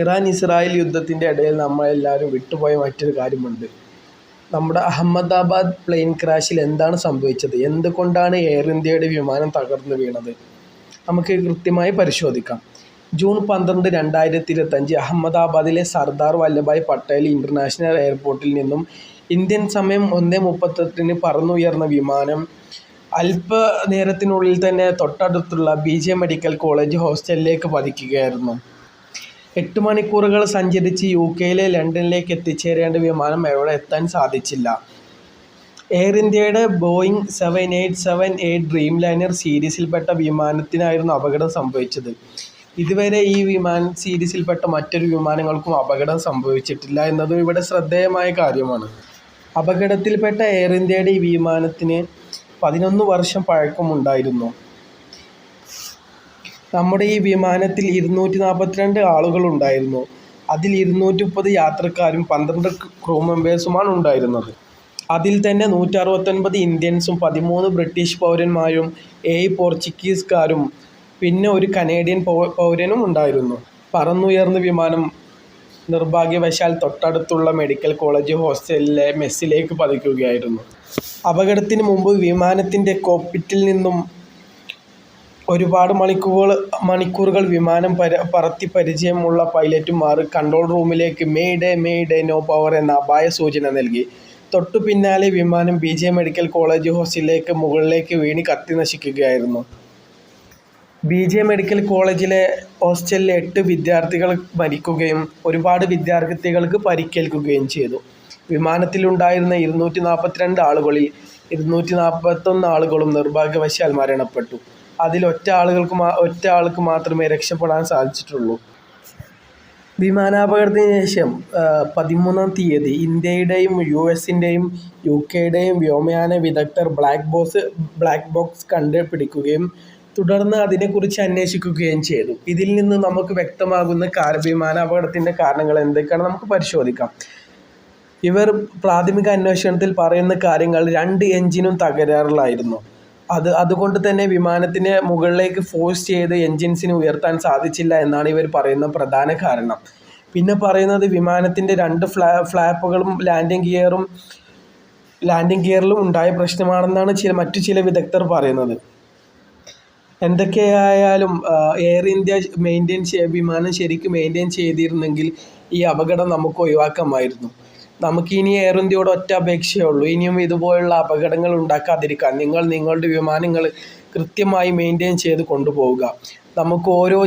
Iran Israel യുദ്ധത്തിന്റെ ഇടയിൽ നമ്മളെല്ലാവരും വിട്ടുപോയ മറ്റൊരു കാര്യമുണ്ട്. നമ്മുടെ അഹമ്മദാബാദ് പ്ലെയിൻ ക്രാഷിൽ എന്താണ് സംഭവിച്ചത്? എന്തുകൊണ്ടാണ് എയർ ഇന്ത്യയുടെ വിമാനം തകർന്നു വീണത്? നമുക്ക് കൃത്യമായി പരിശോധിക്കാം. ജൂൺ പന്ത്രണ്ട് രണ്ടായിരത്തി ഇരുപത്തഞ്ച് അഹമ്മദാബാദിലെ സർദാർ വല്ലഭായ് പട്ടേൽ ഇന്റർനാഷണൽ എയർപോർട്ടിൽ നിന്നും ഇന്ത്യൻ സമയം ഒന്ന് മുപ്പത്തെട്ടിന് പറന്നുയർന്ന വിമാനം അല്പ നേരത്തിനുള്ളിൽ തന്നെ തൊട്ടടുത്തുള്ള ബി ജെ മെഡിക്കൽ കോളേജ് ഹോസ്റ്റലിലേക്ക് പതിക്കുകയായിരുന്നു. എട്ട് മണിക്കൂറുകൾ സഞ്ചരിച്ച് യു കെയിലെ ലണ്ടനിലേക്ക് എത്തിച്ചേരേണ്ട വിമാനം അവിടെ എത്താൻ സാധിച്ചില്ല. എയർ ഇന്ത്യയുടെ Boeing seven eight seven eight Dreamliner സീരീസിൽപ്പെട്ട വിമാനത്തിനായിരുന്നു അപകടം സംഭവിച്ചത്. ഇതുവരെ ഈ വിമാന സീരീസിൽപ്പെട്ട മറ്റൊരു വിമാനങ്ങൾക്കും അപകടം സംഭവിച്ചിട്ടില്ല എന്നതും ഇവിടെ ശ്രദ്ധേയമായ കാര്യമാണ്. അപകടത്തിൽപ്പെട്ട എയർ ഇന്ത്യയുടെ ഈ വിമാനത്തിന് പതിനൊന്ന് വർഷം പഴക്കമുണ്ടായിരുന്നു. നമ്മുടെ ഈ വിമാനത്തിൽ ഇരുന്നൂറ്റി നാൽപ്പത്തിരണ്ട് ആളുകളുണ്ടായിരുന്നു. അതിൽ ഇരുന്നൂറ്റി മുപ്പത് യാത്രക്കാരും പന്ത്രണ്ട് ക്രൂ മെമ്പേഴ്സുമാണ് ഉണ്ടായിരുന്നത്. അതിൽ തന്നെ നൂറ്റി അറുപത്തൊൻപത് ഇന്ത്യൻസും പതിമൂന്ന് ബ്രിട്ടീഷ് പൗരന്മാരും ഏഴ് പോർച്ചുഗീസുകാരും പിന്നെ ഒരു കനേഡിയൻ പൗരനും ഉണ്ടായിരുന്നു. പറന്നുയർന്ന വിമാനം നിർഭാഗ്യവശാൽ തൊട്ടടുത്തുള്ള മെഡിക്കൽ കോളേജ് ഹോസ്റ്റലിലെ മെസ്സിലേക്ക് പതിക്കുകയായിരുന്നു. അപകടത്തിന് മുമ്പ് വിമാനത്തിന്റെ കോപ്പിറ്റിൽ നിന്നും ഒരുപാട് മണിക്കൂറുകൾ മണിക്കൂറുകൾ വിമാനം പര പറത്തി പരിചയമുള്ള പൈലറ്റുമാർ കൺട്രോൾ റൂമിലേക്ക് മെയ്ഡേ മെയ്ഡേ നോ പവർ എന്ന അപായ സൂചന നൽകി. തൊട്ടു പിന്നാലെ വിമാനം ബി ജെ മെഡിക്കൽ കോളേജ് ഹോസ്റ്റലിലേക്ക് മുകളിലേക്ക് വീണ് കത്തി നശിക്കുകയായിരുന്നു. ബി ജെ മെഡിക്കൽ കോളേജിലെ ഹോസ്റ്റലിലെ എട്ട് വിദ്യാർത്ഥികൾ മരിക്കുകയും ഒരുപാട് വിദ്യാർത്ഥികൾക്ക് പരിക്കേൽക്കുകയും ചെയ്തു. വിമാനത്തിലുണ്ടായിരുന്ന ഇരുന്നൂറ്റി നാൽപ്പത്തിരണ്ട് ആളുകളിൽ ഇരുന്നൂറ്റി നാൽപ്പത്തൊന്ന് ആളുകളും നിർഭാഗ്യവശാൽ മരണപ്പെട്ടു. അതിൽ ഒറ്റ ആളുകൾക്ക് ഒറ്റ ആൾക്ക് മാത്രമേ രക്ഷപ്പെടാൻ സാധിച്ചിട്ടുള്ളൂ. വിമാനാപകടത്തിന് ശേഷം പതിമൂന്നാം തീയതി ഇന്ത്യയുടെയും യു എസിന്റെയും യു കെയുടെയും വ്യോമയാന വിദഗ്ധർ ബ്ലാക്ക് ബോക്സ് ബ്ലാക്ക് ബോക്സ് കണ്ടുപിടിക്കുകയും തുടർന്ന് അതിനെക്കുറിച്ച് അന്വേഷിക്കുകയും ചെയ്തു. ഇതിൽ നിന്ന് നമുക്ക് വ്യക്തമാകുന്ന കാർ വിമാനാപകടത്തിന്റെ കാരണങ്ങൾ എന്തൊക്കെയാണ് നമുക്ക് പരിശോധിക്കാം. ഇവർ പ്രാഥമിക അന്വേഷണത്തിൽ പറയുന്ന കാര്യങ്ങൾ രണ്ട് എഞ്ചിനും തകരാറിലായിരുന്നു. അത് അതുകൊണ്ട് തന്നെ വിമാനത്തിനെ മുകളിലേക്ക് ഫോഴ്സ് ചെയ്ത് എൻജിൻസിനെ ഉയർത്താൻ സാധിച്ചില്ല എന്നാണ് ഇവർ പറയുന്ന പ്രധാന കാരണം. പിന്നെ പറയുന്നത് വിമാനത്തിന്റെ രണ്ട് ഫ്ലാ ഫ്ലാപ്പുകളും ലാൻഡിംഗ് ഗിയറും ലാൻഡിംഗ് ഗിയറിലും ഉണ്ടായ പ്രശ്നമാണെന്നാണ് ചില മറ്റു ചില വിദഗ്ധർ പറയുന്നത്. എന്തൊക്കെയായാലും എയർ ഇന്ത്യ മെയിന്റെയിൻ വിമാനം ശരിക്കും മെയിന്റെയിൻ ചെയ്തിരുന്നെങ്കിൽ ഈ അപകടം നമുക്ക് ഒഴിവാക്കാമായിരുന്നു. നമുക്കിനി എയർ ഇന്ത്യയോട് ഒറ്റ അപേക്ഷയേ ഉള്ളൂ. ഇനിയും ഇതുപോലുള്ള അപകടങ്ങൾ ഉണ്ടാക്കാതിരിക്കാൻ നിങ്ങൾ നിങ്ങളുടെ വിമാനങ്ങൾ കൃത്യമായി മെയിന്റെയിൻ ചെയ്ത് കൊണ്ടുപോവുക. നമുക്ക് ഓരോ